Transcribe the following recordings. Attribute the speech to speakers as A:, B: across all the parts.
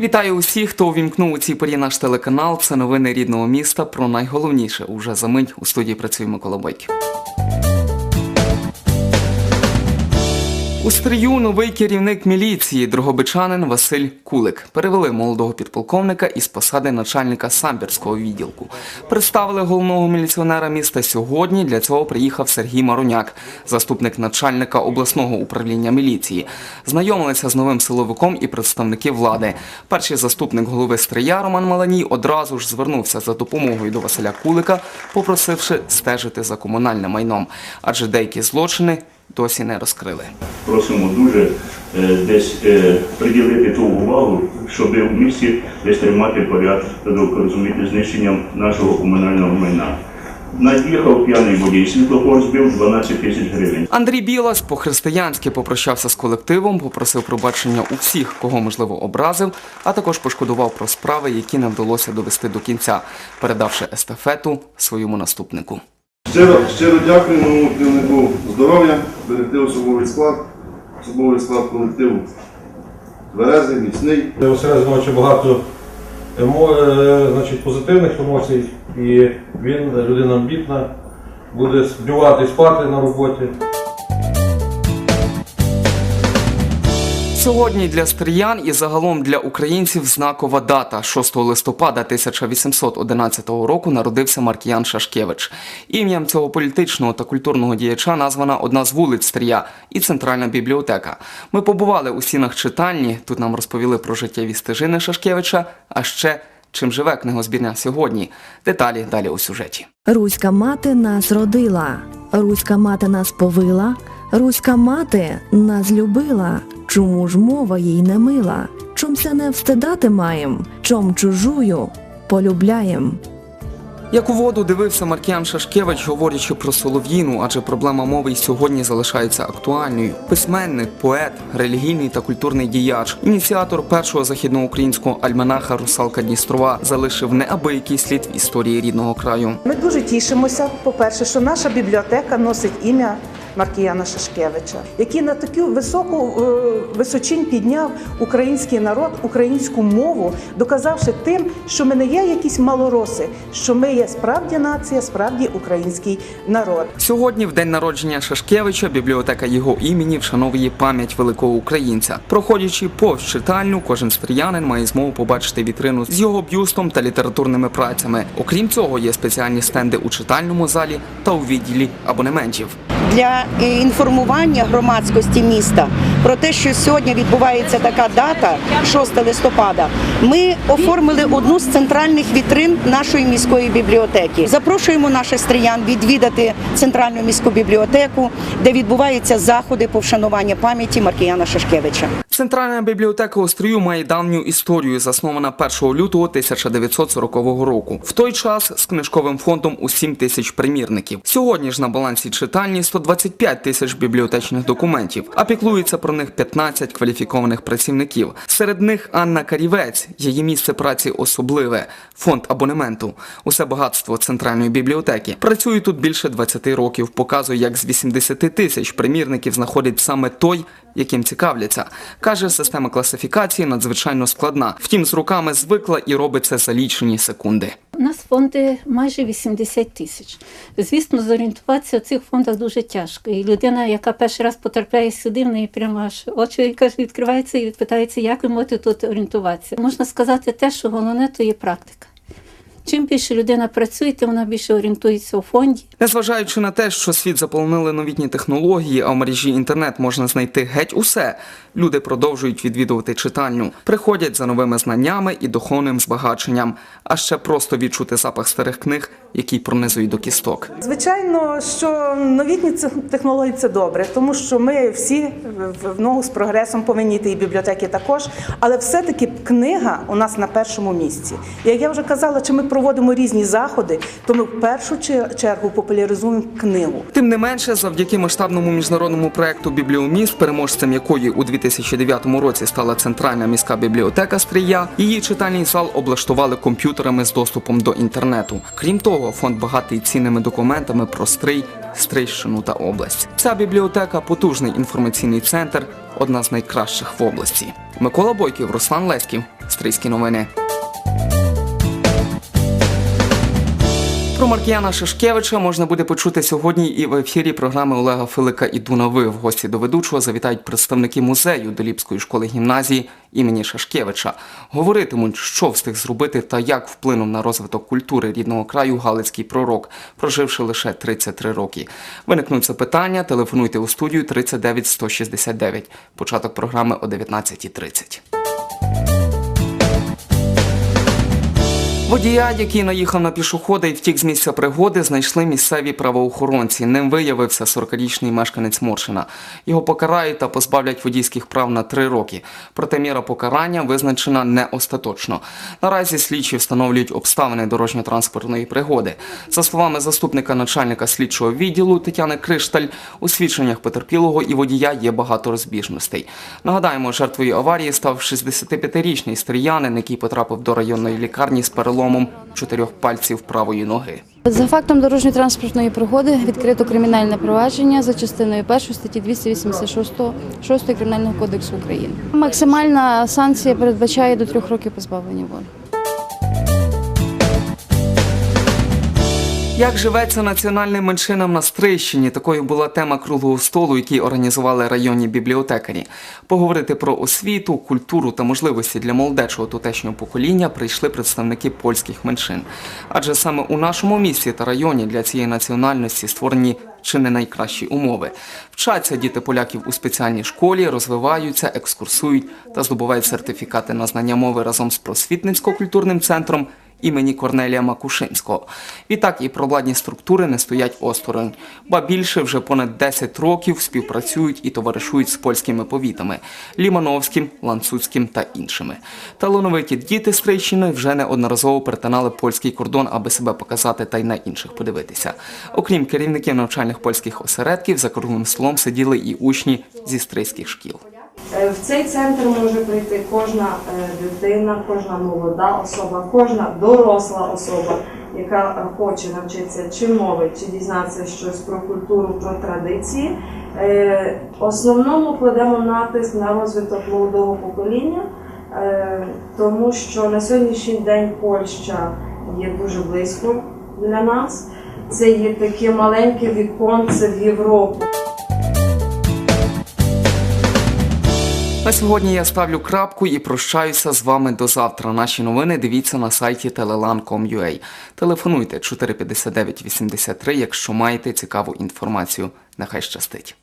A: Вітаю усіх, хто увімкнув у цій порі наш телеканал. Це новини рідного міста про найголовніше. Уже за мить у студії працює Микола Бойків. У стрію новий керівник міліції, другобичанин Василь Кулик. Перевели молодого підполковника із посади начальника самбірського відділку. Представили головного міліціонера міста сьогодні. Для цього приїхав Сергій Маруняк, заступник начальника обласного управління міліції. Знайомилися з новим силовиком і представники влади. Перший заступник голови стрия Роман Маланій одразу ж звернувся за допомогою до Василя Кулика, попросивши стежити за комунальним майном, адже деякі злочини досі не розкрили.
B: просимо дуже е, десь е, приділити ту увагу, щоб в місті десь тримати порядок, розуміти, знищенням нашого комунального майна. Над'їхав п'яний водій, світлофор збив 12 тисяч гривень.
A: Андрій Білас по-християнськи попрощався з колективом, попросив пробачення у всіх, кого можливо образив, а також пошкодував про справи, які не вдалося довести до кінця, передавши естафету своєму наступнику.
C: Щиро, щиро дякую моєму керівнику здоров'я, берегти особовий склад, особовий склад колективу. Тверезий, міцний.
D: Осередно Зиновича багато емо... е, значить, позитивних емоцій, і він людина амбітна, буде співати спати на роботі.
A: Сьогодні для стріян і загалом для українців знакова дата. 6 листопада 1811 року народився Маркіян Шашкевич. Ім'ям цього політичного та культурного діяча названа одна з вулиць Стрія і центральна бібліотека. Ми побували у стінах читальні. Тут нам розповіли про життєві стежини Шашкевича, а ще чим живе книгозбірня сьогодні. Деталі далі у сюжеті.
E: Руська мати нас родила, руська мати нас повила, руська мати нас любила. Чому ж мова їй не мила? Чом се не встидати маєм? Чом чужую полюбляєм?
A: Як у воду дивився Маркіян Шашкевич, говорячи про Солов'їну, адже проблема мови й сьогодні залишається актуальною. Письменник, поет, релігійний та культурний діяч, ініціатор першого західноукраїнського альманаха Русалка Дністрова залишив неабиякий слід в історії рідного краю.
F: Ми дуже тішимося, по-перше, що наша бібліотека носить ім'я Маркіяна Шашкевича, який на таку високу е, височинь підняв український народ, українську мову, доказавши тим, що ми не є якісь малороси, що ми є справді нація, справді український народ.
A: Сьогодні, в день народження Шашкевича, бібліотека його імені вшановує пам'ять великого українця. Проходячи повз читальню, кожен стріянин має змогу побачити вітрину з його бюстом та літературними працями. Окрім цього, є спеціальні стенди у читальному залі та у відділі абонементів.
G: Для е, інформування громадськості міста про те, що сьогодні відбувається така дата, 6 листопада. Ми оформили одну з центральних вітрин нашої міської бібліотеки. Запрошуємо наших стріян відвідати центральну міську бібліотеку, де відбуваються заходи по вшанування пам'яті Маркіяна Шашкевича.
A: Центральна бібліотека Острію має давню історію, заснована 1 лютого 1940 року. В той час з книжковим фондом у 7 тисяч примірників. Сьогодні ж на балансі читальні 125 тисяч бібліотечних документів, а піклується про них 15 кваліфікованих працівників. Серед них Анна Карівець, її місце праці особливе, фонд абонементу. Усе багатство центральної бібліотеки. Працює тут більше 20 років. Показує, як з 80 тисяч примірників знаходить саме той, яким цікавляться. Каже, система класифікації надзвичайно складна. Втім, з руками звикла і робить це за лічені секунди.
H: У нас фонди майже 80 тисяч. Звісно, зорієнтуватися в цих фондах дуже тяжко. І людина, яка перший раз потрапляє сюди, в неї прямо аж очі каже, відкриваються і питається, як ви можете тут орієнтуватися. Можна сказати те, що головне то є практика. Чим більше людина працює, тим вона більше орієнтується у фонді.
A: Незважаючи на те, що світ заполонили новітні технології, а в мережі інтернет можна знайти геть усе. Люди продовжують відвідувати читальню, приходять за новими знаннями і духовним збагаченням, а ще просто відчути запах старих книг, який пронизують до кісток.
F: Звичайно, що новітні технології це добре, тому що ми всі в- в ногу з прогресом повинні йти, і бібліотеки також. Але все-таки книга у нас на першому місці. Як я вже казала, чи ми проводимо різні заходи, то ми в першу чер- чергу популяризуємо книгу.
A: Тим не менше, завдяки масштабному міжнародному проекту Бібліоміст, переможцем якої у 2009 році стала центральна міська бібліотека Стрия, її читальний зал облаштували комп'ютерами з доступом до інтернету. Крім того, фонд багатий цінними документами про Стрий, Стрийщину та область. Ця бібліотека потужний інформаційний центр, одна з найкращих в області. Микола Бойків, Руслан Леськів, Стрийські новини. Про Маркіяна Шишкевича можна буде почути сьогодні і в ефірі програми Олега Филика «Іду на ви». В гості до ведучого завітають представники музею Доліпської школи гімназії імені Шашкевича. Говоритимуть, що встиг зробити та як вплинув на розвиток культури рідного краю Галицький пророк, проживши лише 33 роки. Виникнуть запитання, телефонуйте у студію 39 169. Початок програми о 19.30. Водія, який наїхав на пішохода і втік з місця пригоди, знайшли місцеві правоохоронці. Ним виявився 40-річний мешканець Моршина. Його покарають та позбавлять водійських прав на три роки. Проте міра покарання визначена не остаточно. Наразі слідчі встановлюють обставини дорожньо-транспортної пригоди. За словами заступника начальника слідчого відділу Тетяни Кришталь, у свідченнях потерпілого і водія є багато розбіжностей. Нагадаємо, жертвою аварії став 65-річний стріянин, який потрапив до районної лікарні з переломом чотирьох пальців правої ноги.
I: За фактом дорожньо-транспортної пригоди відкрито кримінальне провадження за частиною 1 статті 286 6 Кримінального кодексу України. Максимальна санкція передбачає до трьох років позбавлення волі.
A: Як живеться національним меншинам на Стрийщині? Такою була тема круглого столу, який організували районні бібліотекарі. Поговорити про освіту, культуру та можливості для молодечого тутешнього покоління прийшли представники польських меншин. Адже саме у нашому місті та районі для цієї національності створені чи не найкращі умови. Вчаться діти поляків у спеціальній школі, розвиваються, екскурсують та здобувають сертифікати на знання мови разом з просвітницько-культурним центром імені Корнелія Макушинського. Відтак і провладні структури не стоять осторонь. Ба більше вже понад 10 років співпрацюють і товаришують з польськими повітами Лімановським, Ланцуцьким та іншими. Талановиті діти з Трийщини вже неодноразово перетинали польський кордон, аби себе показати та й на інших подивитися. Окрім керівників навчальних польських осередків, за круглим столом сиділи і учні зі стрийських шкіл.
J: Е, В цей центр може прийти кожна е, дитина, кожна молода особа, кожна доросла особа, яка е, хоче навчитися чи мови, чи дізнатися щось про культуру, про традиції. Основному кладемо натиск на розвиток молодого покоління, тому що на сьогоднішній день Польща є дуже близько для нас. Це є таке маленьке віконце в Європу.
A: На сьогодні я ставлю крапку і прощаюся з вами до завтра. Наші новини дивіться на сайті telelan.com.ua. Телефонуйте 459 83, якщо маєте цікаву інформацію. Нехай щастить.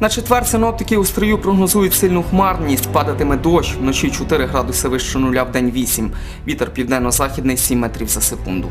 A: На четвер синоптики у стрию прогнозують сильну хмарність, падатиме дощ, вночі 4 градуси вище нуля, в день 8. Вітер південно-західний 7 метрів за секунду.